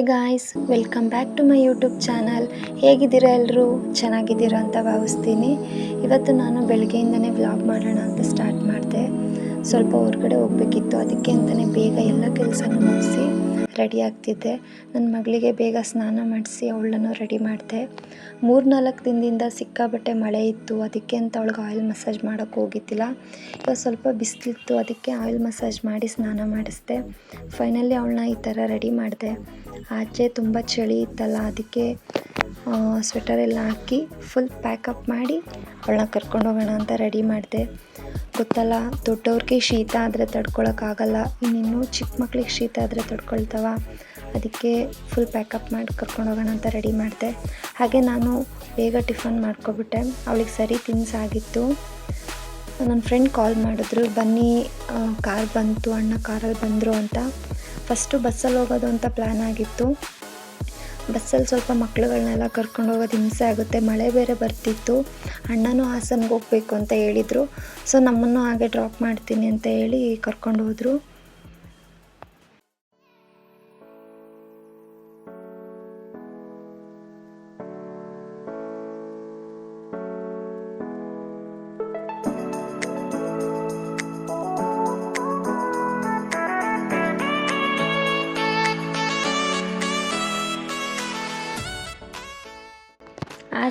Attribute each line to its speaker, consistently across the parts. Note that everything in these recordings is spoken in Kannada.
Speaker 1: Hey guys welcome back to my YouTube channel ಹೇಗಿದ್ದೀರಾ ಎಲ್ಲರೂ ಚೆನ್ನಾಗಿದ್ದೀರಾ ಅಂತ ಭಾವಿಸ್ತೀನಿ. ಇವತ್ತು ನಾನು ಬೆಳಗ್ಗೆಯಿಂದನೇ ವ್ಲಾಗ್ ಮಾಡೋಣ ಅಂತ ಸ್ಟಾರ್ಟ್ ಮಾಡಿದೆ. ಸ್ವಲ್ಪ ಹೊರಗಡೆ ಹೋಗಬೇಕಿತ್ತು, ಅದಕ್ಕೆ ಅಂತಲೇ ಬೇಗ ಎಲ್ಲ ಕೆಲಸನೂ ಮುಗಿಸಿ. ರೆಡಿ ಆಗ್ತಿದ್ದೆ. ನನ್ನ ಮಗಳಿಗೆ ಬೇಗ ಸ್ನಾನ ಮಾಡಿಸಿ ಅವಳನ್ನು ರೆಡಿ ಮಾಡಿದೆ. ಮೂರು ನಾಲ್ಕು ದಿನದಿಂದ ಸಿಕ್ಕಾಬಟ್ಟೆ ಮಳೆ ಇತ್ತು. ಅದಕ್ಕೆ ಅಂತ ಅವಳಿಗೆ ಆಯಿಲ್ ಮಸಾಜ್ ಮಾಡೋಕ್ಕೆ ಹೋಗಿದ್ದಿಲ್ಲ. ಇವಾಗ ಸ್ವಲ್ಪ ಬಿಸಿಲಿತ್ತು. ಅದಕ್ಕೆ ಆಯಿಲ್ ಮಸಾಜ್ ಮಾಡಿ ಸ್ನಾನ ಮಾಡಿಸಿದೆ. ಫೈನಲಿ ಅವಳನ್ನ ಈ ಥರ ರೆಡಿ ಮಾಡಿದೆ. ಆಚೆ ತುಂಬ ಚಳಿ ಇತ್ತಲ್ಲ, ಅದಕ್ಕೆ ಸ್ವೆಟರ್ ಎಲ್ಲ ಹಾಕಿ ಫುಲ್ ಪ್ಯಾಕಪ್ ಮಾಡಿ ಅವಳನ್ನ ಕರ್ಕೊಂಡು ಹೋಗೋಣ ಅಂತ ರೆಡಿ ಮಾಡಿದೆ. ಗೊತ್ತಲ್ಲ, ದೊಡ್ಡವ್ರಿಗೆ ಶೀತ ಆದರೆ ತಡ್ಕೊಳಕ್ಕಾಗಲ್ಲ ಇನ್ನಿನ್ನೂ ಚಿಕ್ಕ ಮಕ್ಳಿಗೆ ಶೀತ ಆದರೆ ತಡ್ಕೊಳ್ತಾವ. ಅದಕ್ಕೆ ಫುಲ್ ಪ್ಯಾಕಪ್ ಮಾಡಿ ಕರ್ಕೊಂಡು ಹೋಗೋಣ ಅಂತ ರೆಡಿ ಮಾಡಿದೆ. ಹಾಗೆ ನಾನು ಬೇಗ ಟಿಫನ್ ಮಾಡ್ಕೊಬಿಟ್ಟೆ. ಅವಳಿಗೆ ಸರಿ ತಿನ್ಸಾಗಿತ್ತು ನನ್ನ ಫ್ರೆಂಡ್ ಕಾಲ್ ಮಾಡಿದ್ರು, ಬನ್ನಿ ಕಾರ್ ಬಂತು, ಅಣ್ಣ ಕಾರಲ್ಲಿ ಬಂದರು ಅಂತ. ಫಸ್ಟು ಬಸ್ಸಲ್ಲಿ ಹೋಗೋದು ಅಂತ ಪ್ಲ್ಯಾನ್ ಆಗಿತ್ತು. ಬಸ್ಸಲ್ಲಿ ಸ್ವಲ್ಪ ಮಕ್ಳುಗಳನ್ನೆಲ್ಲ ಕರ್ಕೊಂಡು ಹೋಗೋದು ಹಿಂಸೆ ಆಗುತ್ತೆ. ಮಳೆ ಬೇರೆ ಬರ್ತಿತ್ತು. ಅಣ್ಣನೂ ಹಾಸನ್ಗೆ ಹೋಗಬೇಕು ಅಂತ ಹೇಳಿದರು. ಸೊ ನಮ್ಮನ್ನು ಹಾಗೆ ಡ್ರಾಪ್ ಮಾಡ್ತೀನಿ ಅಂತ ಹೇಳಿ ಕರ್ಕೊಂಡು ಹೋದರು.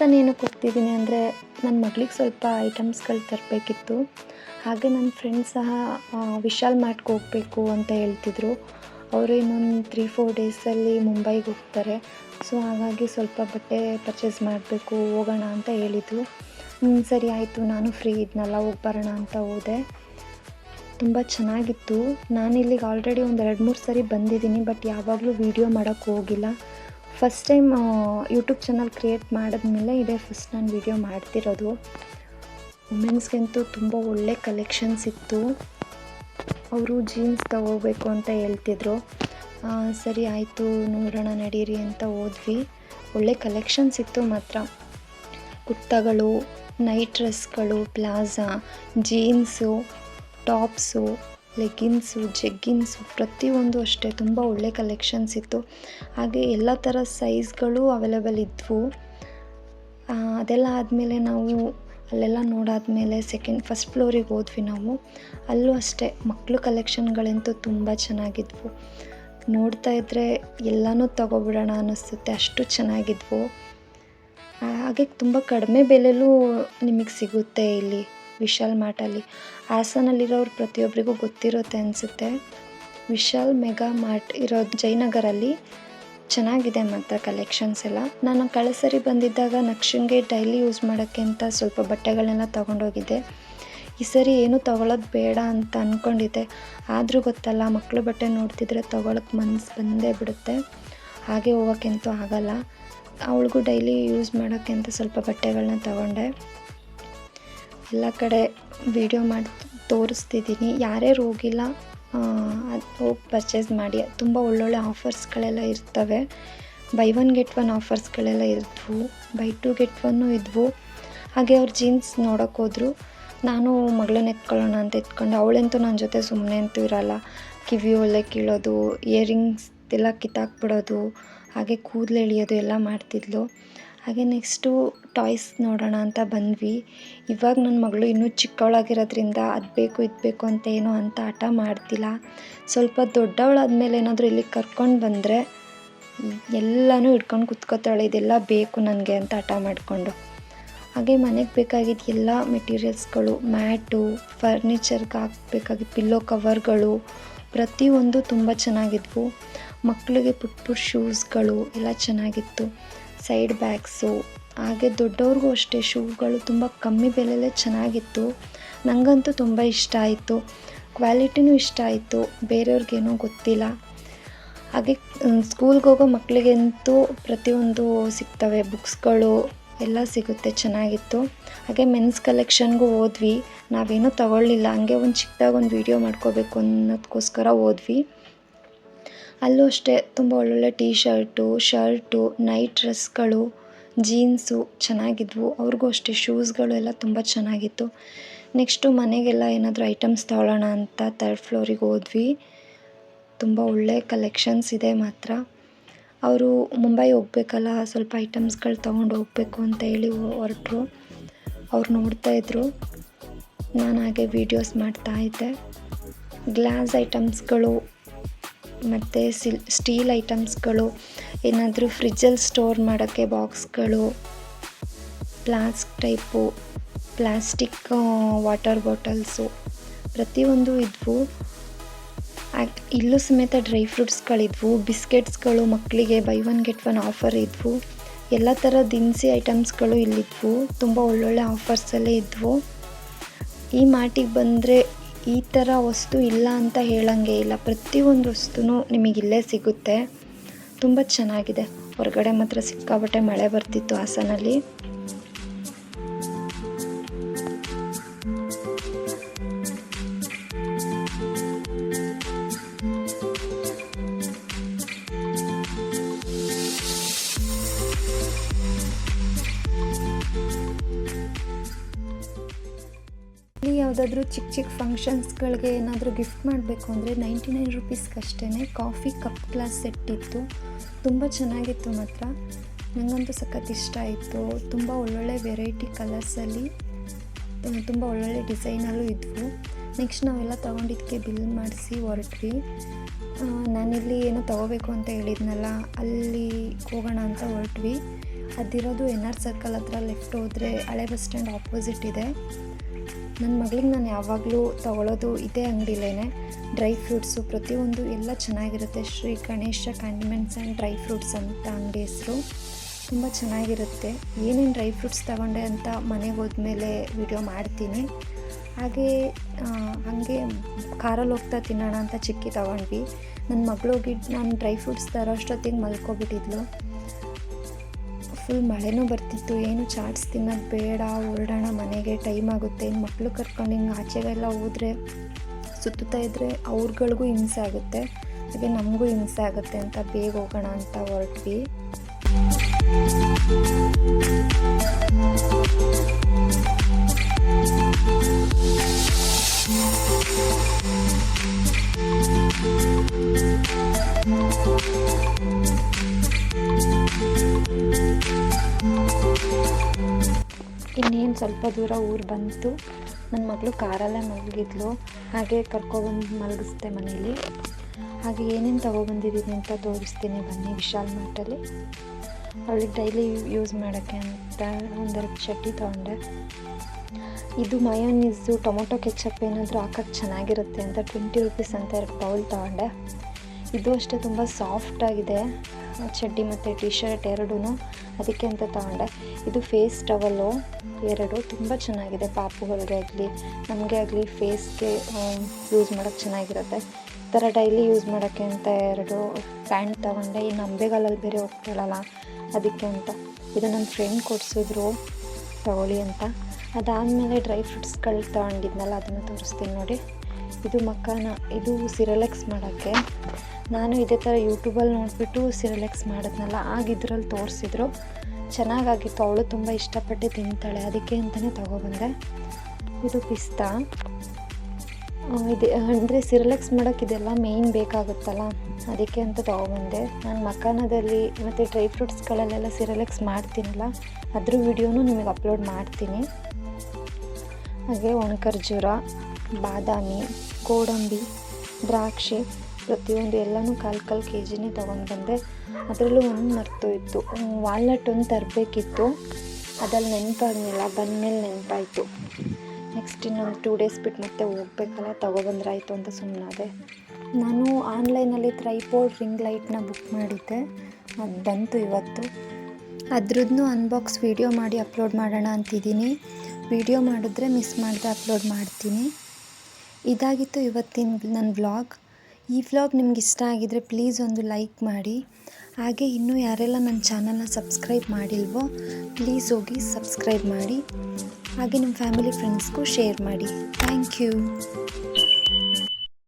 Speaker 1: ಹಾಸನ ಏನಕ್ಕೆ ಹೋಗ್ತಿದ್ದೀನಿ ಅಂದರೆ ನನ್ನ ಮಗಳಿಗೆ ಸ್ವಲ್ಪ ಐಟಮ್ಸ್ಗಳು ತರಬೇಕಿತ್ತು. ಹಾಗೆ ನನ್ನ ಫ್ರೆಂಡ್ ಸಹ ವಿಶಾಲ್ ಮಾರ್ಟ್ಗೆ ಹೋಗಬೇಕು ಅಂತ ಹೇಳ್ತಿದ್ರು. ಅವರು ಇನ್ನೊಂದು ತ್ರೀ ಫೋರ್ ಡೇಸಲ್ಲಿ ಮುಂಬೈಗೆ ಹೋಗ್ತಾರೆ. ಸೊ ಹಾಗಾಗಿ ಸ್ವಲ್ಪ ಬಟ್ಟೆ ಪರ್ಚೇಸ್ ಮಾಡಬೇಕು, ಹೋಗೋಣ ಅಂತ ಹೇಳಿದರು. ಹ್ಞೂ ಸರಿ ಆಯಿತು, ನಾನು ಫ್ರೀ ಇದ್ನಲ್ಲ ಹೋಗಿ ಬರೋಣ ಅಂತ ಹೋದೆ. ತುಂಬ ಚೆನ್ನಾಗಿತ್ತು. ನಾನು ಇಲ್ಲಿಗೆ ಆಲ್ರೆಡಿ ಒಂದು ಎರಡು ಮೂರು ಸರಿ ಬಂದಿದ್ದೀನಿ ಬಟ್ ಯಾವಾಗಲೂ ವೀಡಿಯೋ ಮಾಡೋಕ್ಕೆ ಹೋಗಿಲ್ಲ. First time YouTube channel create ಮಾಡಿದ್ಮೇಲೆ ಇದೇ ಫಸ್ಟ್ ನಾನು ವೀಡಿಯೋ ಮಾಡ್ತಿರೋದು. ವುಮೆನ್ಸ್ಗಂತೂ ತುಂಬ ಒಳ್ಳೆ ಕಲೆಕ್ಷನ್ಸ್ ಇತ್ತು. ಅವರು ಜೀನ್ಸ್ ತಗೋಬೇಕು ಅಂತ ಹೇಳ್ತಿದ್ರು. ಸರಿ ಆಯಿತು, ನೋಡೋಣ, ನಡೀರಿ ಅಂತ ಹೋದ್ವಿ. ಒಳ್ಳೆ ಕಲೆಕ್ಷನ್ಸ್ ಇತ್ತು ಮಾತ್ರ. ಕುರ್ತಾಗಳು night ಡ್ರೆಸ್ಗಳು palazzo jeans tops leggings jeggings ಪ್ರತಿಯೊಂದು ಅಷ್ಟೇ ತುಂಬ ಒಳ್ಳೆ ಕಲೆಕ್ಷನ್ಸ್ ಇತ್ತು. ಹಾಗೆ ಎಲ್ಲ ಥರ ಸೈಜ್ಗಳು ಅವೈಲೇಬಲ್ ಇದ್ವು. ಅದೆಲ್ಲ ಆದಮೇಲೆ ನಾವು ಅಲ್ಲೆಲ್ಲ ನೋಡಾದಮೇಲೆ ಸೆಕೆಂಡ್ ಫಸ್ಟ್ ಫ್ಲೋರಿಗೆ ಹೋದ್ವಿ ನಾವು. ಅಲ್ಲೂ ಅಷ್ಟೇ ಮಕ್ಕಳು ಕಲೆಕ್ಷನ್ಗಳಂತೂ ತುಂಬ ಚೆನ್ನಾಗಿದ್ವು. ನೋಡ್ತಾ ಇದ್ದರೆ ಎಲ್ಲನೂ ತಗೊಬಿಡೋಣ ಅನ್ನಿಸುತ್ತೆ ಅಷ್ಟು ಚೆನ್ನಾಗಿದ್ವು. ಹಾಗೆ ತುಂಬ ಕಡಿಮೆ ಬೆಲೆಯಲ್ಲೂ ನಿಮಗೆ ಸಿಗುತ್ತೆ ಇಲ್ಲಿ. ವಿಶಾಲ್ ಮಾರ್ಟಲ್ಲಿ. ಹಾಸನಲ್ಲಿರೋರು ಪ್ರತಿಯೊಬ್ಬರಿಗೂ ಗೊತ್ತಿರುತ್ತೆ ಅನಿಸುತ್ತೆ. ವಿಶಾಲ್ ಮೆಗಾ ಮಾರ್ಟ್ ಇರೋದು ಜಯನಗರಲ್ಲಿ ಚೆನ್ನಾಗಿದೆ ಮಾತ್ರ ಕಲೆಕ್ಷನ್ಸ್ ಎಲ್ಲ. ನಾನು ಕಳಸರಿ ಸರಿ ಬಂದಿದ್ದಾಗ ನಕ್ಷಂಗೆ ಡೈಲಿ ಯೂಸ್ ಮಾಡೋಕ್ಕೆ ಅಂತ ಸ್ವಲ್ಪ ಬಟ್ಟೆಗಳನ್ನೆಲ್ಲ ತೊಗೊಂಡೋಗಿದ್ದೆ. ಈ ಸರಿ ಏನೂ ತೊಗೊಳೋದು ಬೇಡ ಅಂತ ಅಂದ್ಕೊಂಡಿದ್ದೆ ಆದರೂ ಗೊತ್ತಲ್ಲ ಮಕ್ಕಳು ಬಟ್ಟೆ ನೋಡ್ತಿದ್ರೆ ತೊಗೊಳಕ್ಕೆ ಮನಸ್ಸು ಬಂದೇ ಬಿಡುತ್ತೆ. ಹಾಗೆ ಹೋಗೋಕ್ಕಂತೂ ಆಗಲ್ಲ. ಅವಳಿಗೂ ಡೈಲಿ ಯೂಸ್ ಮಾಡೋಕ್ಕೆ ಅಂತ ಸ್ವಲ್ಪ ಬಟ್ಟೆಗಳನ್ನ ತಗೊಂಡೆ. ಎಲ್ಲ ಕಡೆ ವಿಡಿಯೋ ಮಾಡಿ ತೋರಿಸ್ತಿದ್ದೀನಿ. ಯಾರ್ಯಾರು ಹೋಗಿಲ್ಲ ಅದು ಹೋಗಿ ಪರ್ಚೇಸ್ ಮಾಡಿ. ತುಂಬ ಒಳ್ಳೊಳ್ಳೆ ಆಫರ್ಸ್ಗಳೆಲ್ಲ ಇರ್ತವೆ. ಬೈ ಒನ್ ಗೆಟ್ ಒನ್ ಆಫರ್ಸ್ಗಳೆಲ್ಲ ಇದ್ವು. ಬೈ ಟು ಗೆಟ್ ಒನ್ನು ಇದ್ವು. ಹಾಗೆ ಅವ್ರು ಜೀನ್ಸ್ ನೋಡೋಕೆ ಹೋದ್ರು. ನಾನು ಮಗಳನ್ನ ಎತ್ಕೊಳ್ಳೋಣ ಅಂತ ಎತ್ಕೊಂಡು, ಅವಳಂತೂ ನನ್ನ ಜೊತೆ ಸುಮ್ಮನೆ ಅಂತೂ ಇರಲ್ಲ. ಕಿವಿ ಒಳ್ಳೆ ಕೀಳೋದು ಇಯರಿಂಗ್ಸ್ ಎಲ್ಲ ಕಿತ್ತಾಕ್ಬಿಡೋದು, ಹಾಗೆ ಕೂದಲು ಎಳಿಯೋದು ಎಲ್ಲ ಮಾಡ್ತಿದ್ಲು. ಹಾಗೆ ನೆಕ್ಸ್ಟು ಟಾಯ್ಸ್ ನೋಡೋಣ ಅಂತ ಬಂದ್ವಿ. ಇವಾಗ ನನ್ನ ಮಗಳು ಇನ್ನೂ ಚಿಕ್ಕವಳಾಗಿರೋದ್ರಿಂದ ಅದು ಬೇಕು, ಇದು ಬೇಕು ಅಂತ ಏನೋ ಅಂತ ಹಠ ಮಾಡ್ತಿಲ್ಲ. ಸ್ವಲ್ಪ ದೊಡ್ಡವಳಾದ್ಮೇಲೆ ಏನಾದರೂ ಇಲ್ಲಿ ಕರ್ಕೊಂಡು ಬಂದರೆ ಎಲ್ಲನೂ ಹಿಡ್ಕೊಂಡು ಕುತ್ಕೋತಾಳೆ, ಇದೆಲ್ಲ ಬೇಕು ನನಗೆ ಅಂತ ಹಠ ಮಾಡಿಕೊಂಡು. ಹಾಗೆ ಮನೆಗೆ ಬೇಕಾಗಿದ್ದ ಎಲ್ಲ ಮೆಟೀರಿಯಲ್ಸ್ಗಳು, ಮ್ಯಾಟು, ಫರ್ನಿಚರ್ಗೆ ಹಾಕ್ಬೇಕಾಗಿದ್ದ ಪಿಲ್ಲೋ ಕವರ್ಗಳು ಪ್ರತಿಯೊಂದು ತುಂಬ ಚೆನ್ನಾಗಿದ್ವು. ಮಕ್ಕಳಿಗೆ ಪುಟ್ ಪುಟ್ ಶೂಸ್ಗಳು ಎಲ್ಲ ಚೆನ್ನಾಗಿತ್ತು. ಸೈಡ್ ಬ್ಯಾಗ್ಸು ಹಾಗೆ ದೊಡ್ಡವ್ರಿಗೂ ಅಷ್ಟೇ, ಶೂಗಳು ತುಂಬ ಕಮ್ಮಿ ಬೆಲೆಯಲ್ಲೇ ಚೆನ್ನಾಗಿತ್ತು. ನನಗಂತೂ ತುಂಬ ಇಷ್ಟ ಆಯಿತು. ಕ್ವಾಲಿಟಿನೂ ಇಷ್ಟ ಆಯಿತು. ಬೇರೆಯವ್ರಿಗೇನೋ ಗೊತ್ತಿಲ್ಲ. ಹಾಗೆ ಸ್ಕೂಲ್ಗೆ ಹೋಗೋ ಮಕ್ಕಳಿಗಂತೂ ಪ್ರತಿಯೊಂದು ಸಿಗ್ತವೆ. ಬುಕ್ಸ್ಗಳು ಎಲ್ಲ ಸಿಗುತ್ತೆ, ಚೆನ್ನಾಗಿತ್ತು. ಹಾಗೆ ಮೆನ್ಸ್ ಕಲೆಕ್ಷನ್ಗೂ ಹೋದ್ವಿ. ನಾವೇನೂ ತಗೊಳ್ಳಿಲ್ಲ. ಹಂಗೆ ಒಂದು ಚಿಕ್ಕದಾಗಿ ಒಂದು ವೀಡಿಯೋ ಮಾಡ್ಕೋಬೇಕು ಅನ್ನೋದಕ್ಕೋಸ್ಕರ ಹೋದ್ವಿ. ಅಲ್ಲೂ ಅಷ್ಟೇ ತುಂಬ ಒಳ್ಳೊಳ್ಳೆ ಟೀ ಶರ್ಟು ಶರ್ಟು ನೈಟ್ ಡ್ರೆಸ್ಗಳು ಜೀನ್ಸು ಚೆನ್ನಾಗಿದ್ವು. ಅವ್ರಿಗೂ ಅಷ್ಟೇ ಶೂಸ್ಗಳು ಎಲ್ಲ ತುಂಬ ಚೆನ್ನಾಗಿತ್ತು. ನೆಕ್ಸ್ಟು ಮನೆಗೆಲ್ಲ ಏನಾದರೂ ಐಟಮ್ಸ್ ತಗೊಳ್ಳೋಣ ಅಂತ ತರ್ಡ್ ಫ್ಲೋರಿಗೆ ಹೋದ್ವಿ. ತುಂಬ ಒಳ್ಳೆ ಕಲೆಕ್ಷನ್ಸ್ ಇದೆ ಮಾತ್ರ. ಅವರು ಮುಂಬೈ ಹೋಗ್ಬೇಕಲ್ಲ, ಸ್ವಲ್ಪ ಐಟಮ್ಸ್ಗಳು ತೊಗೊಂಡು ಹೋಗ್ಬೇಕು ಅಂತ ಹೇಳಿ ಹೊರಟ್ರು. ಅವ್ರು ನೋಡ್ತಾ ಇದ್ರು. ನಾನು ಹಾಗೆ ವೀಡಿಯೋಸ್ ಮಾಡ್ತಾ ಇದ್ದೆ. ಗ್ಲಾಸ್ ಐಟಮ್ಸ್ಗಳು ಮತ್ತು ಸಿಲ್, ಸ್ಟೀಲ್ ಐಟಮ್ಸ್ಗಳು, ಏನಾದರೂ ಫ್ರಿಜ್ಜಲ್ಲಿ ಸ್ಟೋರ್ ಮಾಡೋಕ್ಕೆ ಬಾಕ್ಸ್ಗಳು, flask type, plastic water bottles, ಪ್ರತಿಯೊಂದು ಇದ್ವು. ಇಲ್ಲೂ ಸಮೇತ ಡ್ರೈ ಫ್ರೂಟ್ಸ್ಗಳಿದ್ವು, ಬಿಸ್ಕೆಟ್ಸ್ಗಳು ಮಕ್ಕಳಿಗೆ buy one get one offer ಇದ್ವು. ಎಲ್ಲ ಥರ ದಿನಸಿ ಐಟಮ್ಸ್ಗಳು ಇಲ್ಲಿದ್ವು, ತುಂಬ ಒಳ್ಳೊಳ್ಳೆ ಆಫರ್ಸಲ್ಲೇ ಇದ್ವು. ಈ ಮಾರ್ಟಿಗೆ ಬಂದರೆ ಈ ಥರ ವಸ್ತು ಇಲ್ಲ ಅಂತ ಹೇಳಂಗೆ ಇಲ್ಲ. ಪ್ರತಿಯೊಂದು ವಸ್ತುನೂ ನಿಮಗಿಲ್ಲೇ ಸಿಗುತ್ತೆ. ತುಂಬ ಚೆನ್ನಾಗಿದೆ. ಹೊರಗಡೆ ಮಾತ್ರ ಸಿಕ್ಕಾಪಟ್ಟೆ ಮಳೆ ಬರ್ತಿತ್ತು ಹಾಸನಲ್ಲಿ. ಯಾವುದಾದ್ರೂ ಚಿಕ್ಕ ಚಿಕ್ಕ ಫಂಕ್ಷನ್ಸ್ಗಳಿಗೆ ಏನಾದರೂ ಗಿಫ್ಟ್ ಮಾಡಬೇಕು ಅಂದರೆ ನೈಂಟಿ ನೈನ್ ರುಪೀಸ್ಗಷ್ಟೇ ಕಾಫಿ ಕಪ್ ಗ್ಲಾಸ್ ಸೆಟ್ ಇತ್ತು. ತುಂಬ ಚೆನ್ನಾಗಿತ್ತು ಮಾತ್ರ. ನನಗಂತೂ ಸಖತ್ ಇಷ್ಟ ಆಯಿತು. ತುಂಬ ಒಳ್ಳೊಳ್ಳೆ ವೆರೈಟಿ ಕಲರ್ಸಲ್ಲಿ ತುಂಬ ಒಳ್ಳೊಳ್ಳೆ ಡಿಸೈನಲ್ಲೂ ಇದ್ವು. ನೆಕ್ಸ್ಟ್ ನಾವೆಲ್ಲ ತೊಗೊಂಡಿದ್ದಕ್ಕೆ ಬಿಲ್ ಮಾಡಿಸಿ ಹೊರಟ್ವಿ. ನಾನಿಲ್ಲಿ ಏನೋ ತೊಗೋಬೇಕು ಅಂತ ಹೇಳಿದ್ನಲ್ಲ, ಅಲ್ಲಿ ಹೋಗೋಣ ಅಂತ ಹೊರಟ್ವಿ. ಅದಿರೋದು ಎನ್ ಆರ್ ಸರ್ಕಲ್ ಹತ್ರ ಲೆಫ್ಟ್ ಹೋದರೆ ಹಳೆ ಬಸ್ ಸ್ಟ್ಯಾಂಡ್ ಆಪೋಸಿಟ್ ಇದೆ. ನನ್ನ ಮಗಳಿಗೆ ನಾನು ಯಾವಾಗಲೂ ತಗೊಳ್ಳೋದು ಇದೇ ಅಂಗಡಿಲೇ ಡ್ರೈ ಫ್ರೂಟ್ಸು, ಪ್ರತಿಯೊಂದು ಎಲ್ಲ ಚೆನ್ನಾಗಿರುತ್ತೆ. Shri Ganesha condiments and dry fruits ಅಂತ ಅಂಗಡಿ ಹೆಸರು. ತುಂಬ ಚೆನ್ನಾಗಿರುತ್ತೆ. ಏನೇನು ಡ್ರೈ ಫ್ರೂಟ್ಸ್ ತಗೊಂಡೆ ಅಂತ ಮನೆಗೆ ಹೋದ್ಮೇಲೆ ವಿಡಿಯೋ ಮಾಡ್ತೀನಿ. ಹಾಗೆ ಹಾಗೆ ಕಾರಲ್ಲಿ ಹೋಗ್ತಾ ತಿನ್ನೋಣ ಅಂತ ಚಿಕ್ಕಿ ತಗೊಂಡ್ವಿ. ನನ್ನ ಮಗಳು ಹೋಗಿ ನಾನು ಡ್ರೈ ಫ್ರೂಟ್ಸ್ ತರೋ ಅಷ್ಟೊತ್ತಿಗೆ ಮಲ್ಕೊಬಿಟ್ಟಿದ್ಲು. ಫುಲ್ ಮಳೆನೂ ಬರ್ತಿತ್ತು, ಏನು ಚಾಟ್ಸ್ ತಿನ್ನೋದು ಬೇಡ, ಹೊರಡೋಣ, ಮನೆಗೆ ಟೈಮ್ ಆಗುತ್ತೆ. ಇನ್ನು ಮಕ್ಕಳು ಕರ್ಕೊಂಡು ಹಿಂಗೆ ಆಚೆಗೆಲ್ಲ ಹೋದರೆ, ಸುತ್ತುತ್ತಾ ಇದ್ದರೆ ಅವ್ರುಗಳಿಗೂ ಹಿಂಸೆ ಆಗುತ್ತೆ. ಹಾಗೆ ನಮಗೂ ಹಿಂಸೆ ಆಗುತ್ತೆ ಅಂತ ಬೇಗ ಹೋಗೋಣ ಅಂತ ಹೊರಟ್ವಿ. ಇನ್ನೇನು ಸ್ವಲ್ಪ ದೂರ ಊರು ಬಂತು. ನನ್ನ ಮಗಳು ಕಾರಲ್ಲೇ ಮಲಗಿದ್ಲು. ಹಾಗೆ ಕರ್ಕೊಬಂದು ಮಲಗಿಸ್ದೆ ಮನೇಲಿ. ಹಾಗೆ ಏನೇನು ತೊಗೊಬಂದಿದ್ದೀನಿ ಅಂತ ತೋರಿಸ್ತೀನಿ ಬನ್ನಿ ವಿಶಾಲ್ ಮಾರ್ಟಲ್ಲಿ. ಅವಳಿಗೆ ಡೈಲಿ ಯೂಸ್ ಮಾಡೋಕ್ಕೆ ಅಂತ ಒಂದೆರಡು ಚಟ್ನಿ ತೊಗೊಂಡೆ. ಇದು ಮಯೋನೀಸು ಟೊಮೊಟೊ ಕೆಚಪ್ ಏನಾದರೂ ಹಾಕೋಕ್ಕೆ ಚೆನ್ನಾಗಿರುತ್ತೆ ಅಂತ ಟ್ವೆಂಟಿ ರುಪೀಸ್ ಅಂತ ಎರಡು ಬೌಲ್ ತೊಗೊಂಡೆ. ಇದು ಅಷ್ಟೇ ತುಂಬ ಸಾಫ್ಟಾಗಿದೆ ಚಡ್ಡಿ ಮತ್ತು ಟಿ ಶರ್ಟ್ ಎರಡೂ ಅದಕ್ಕೆ ಅಂತ ತಗೊಂಡೆ. ಇದು ಫೇಸ್ ಟವಲ್ಲು ಎರಡು, ತುಂಬ ಚೆನ್ನಾಗಿದೆ ಪಾಪುಗಳಿಗೆ ಆಗಲಿ. ನಮಗೆ ಆಗಲಿ ಫೇಸ್ಗೆ ಯೂಸ್ ಮಾಡೋಕ್ಕೆ ಚೆನ್ನಾಗಿರುತ್ತೆ. ಈ ಥರ ಡೈಲಿ ಯೂಸ್ ಮಾಡೋಕ್ಕೆ ಅಂತ ಎರಡು ಪ್ಯಾಂಟ್ ತಗೊಂಡೆ. ಈ ನಂಬೆಗಾಲಲ್ಲಿ ಬೇರೆ ಹೋಗ್ತಾಳಲ್ಲ, ಅದಕ್ಕೆ ಅಂತ. ಇದು ನನ್ನ ಫ್ರೆಂಡ್ ಕೊಡಿಸಿದ್ರು ತಗೊಳ್ಳಿ ಅಂತ. ಅದಾದಮೇಲೆ ಡ್ರೈ ಫ್ರೂಟ್ಸ್ಗಳು ತಗೊಂಡಿದ್ನಲ್ಲ, ಅದನ್ನು ತೋರಿಸ್ತೀನಿ ನೋಡಿ. ಇದು ಮಕ್ಕನ, ಇದು ಸಿರಲೆಕ್ಸ್ ಮಾಡೋಕ್ಕೆ. ನಾನು ಇದೇ ಥರ ಯೂಟ್ಯೂಬಲ್ಲಿ ನೋಡಿಬಿಟ್ಟು ಸಿರಿಲೆಕ್ಸ್ ಮಾಡಿದ್ನಲ್ಲ ಆಗ ಇದ್ರಲ್ಲಿ ತೋರಿಸಿದ್ರು. ಚೆನ್ನಾಗಾಗಿತ್ತು. ಅವಳು ತುಂಬ ಇಷ್ಟಪಟ್ಟು ತಿಂತಾಳೆ. ಅದಕ್ಕೆ ಅಂತಲೇ ತೊಗೊಬಂದೆ. ಇದು ಪಿಸ್ತಾ. ಇದೆ. ಅಂದರೆ ಸಿರಿಲೆಕ್ಸ್ ಮಾಡೋಕ್ಕೆ ಇದೆಲ್ಲ ಮೇಯ್ನ್ ಬೇಕಾಗುತ್ತಲ್ಲ? ಅದಕ್ಕೆ ಅಂತ ತೊಗೊಬಂದೆ. ನಾನು ಮಕಾನದಲ್ಲಿ ಮತ್ತು ಡ್ರೈ ಫ್ರೂಟ್ಸ್ಗಳಲ್ಲೆಲ್ಲ ಸಿರಿಲೆಕ್ಸ್ ಮಾಡ್ತೀನಲ್ಲ, ಅದ್ರ ವಿಡಿಯೋನೂ ನಿಮಗೆ ಅಪ್ಲೋಡ್ ಮಾಡ್ತೀನಿ. ಹಾಗೆ ಒಣಕರ್ಜೂರ, ಬಾದಾಮಿ, ಗೋಡಂಬಿ, ದ್ರಾಕ್ಷಿ ಪ್ರತಿಯೊಂದು ಎಲ್ಲನೂ ಕಾಲು ಕಾಲು ಕೆ ಜಿನೇ ತೊಗೊಂಡು ಬಂದೆ. ಅದರಲ್ಲೂ ಒಂದು ಮರ್ತೋಯ್ತು. ವಾಲ್ನಟ್ ಒಂದು ತರಬೇಕಿತ್ತು. ಅದಲ್ಲಿ ನೆನಪಾಗಲಿಲ್ಲ ಬಂದಮೇಲೆ ನೆನಪಾಯಿತು. ನೆಕ್ಸ್ಟ್ ಇನ್ನೊಂದು ಟೂ ಡೇಸ್ ಬಿಟ್ಟು ಮತ್ತೆ ಹೋಗ್ಬೇಕಲ್ಲ, ತೊಗೊಬಂದ್ರಾಯಿತು ಅಂತ ಸುಮ್ಮನಾದೆ ನಾನು ಆನ್ಲೈನಲ್ಲಿ ತ್ರೈಪೋರ್ಡ್ ರಿಂಗ್ ಲೈಟ್ನ ಬುಕ್ ಮಾಡಿದ್ದೆ. ಅದು ಬಂತು ಇವತ್ತು. ಅದ್ರದ್ದು ಅನ್ಬಾಕ್ಸ್ ವೀಡಿಯೋ ಮಾಡಿ ಅಪ್ಲೋಡ್ ಮಾಡೋಣ ಅಂತಿದ್ದೀನಿ. ವೀಡಿಯೋ ಮಾಡಿದ್ರೆ ಮಿಸ್ ಮಾಡಿದೆ ಅಪ್ಲೋಡ್ ಮಾಡ್ತೀನಿ. ಇದಾಗಿತ್ತು ಇವತ್ತಿನ ನನ್ನ ವ್ಲಾಗ್ ಈ ವ್ಲಾಗ್ ನಿಮ್ಗೆ ಇಷ್ಟ ಆಗಿದರೆ ಪ್ಲೀಸ್ ಒಂದು ಲೈಕ್ ಮಾಡಿ. ಹಾಗೆ ಇನ್ನೂ ಯಾರೆಲ್ಲ ನನ್ನ ಚಾನಲ್ನ ಸಬ್ಸ್ಕ್ರೈಬ್ ಮಾಡಿಲ್ವೋ, ಪ್ಲೀಸ್ ಹೋಗಿ ಸಬ್ಸ್ಕ್ರೈಬ್ ಮಾಡಿ. ಹಾಗೆ ನಿಮ್ಮ ಫ್ಯಾಮಿಲಿ ಫ್ರೆಂಡ್ಸ್ಗೂ ಶೇರ್ ಮಾಡಿ. Thank you.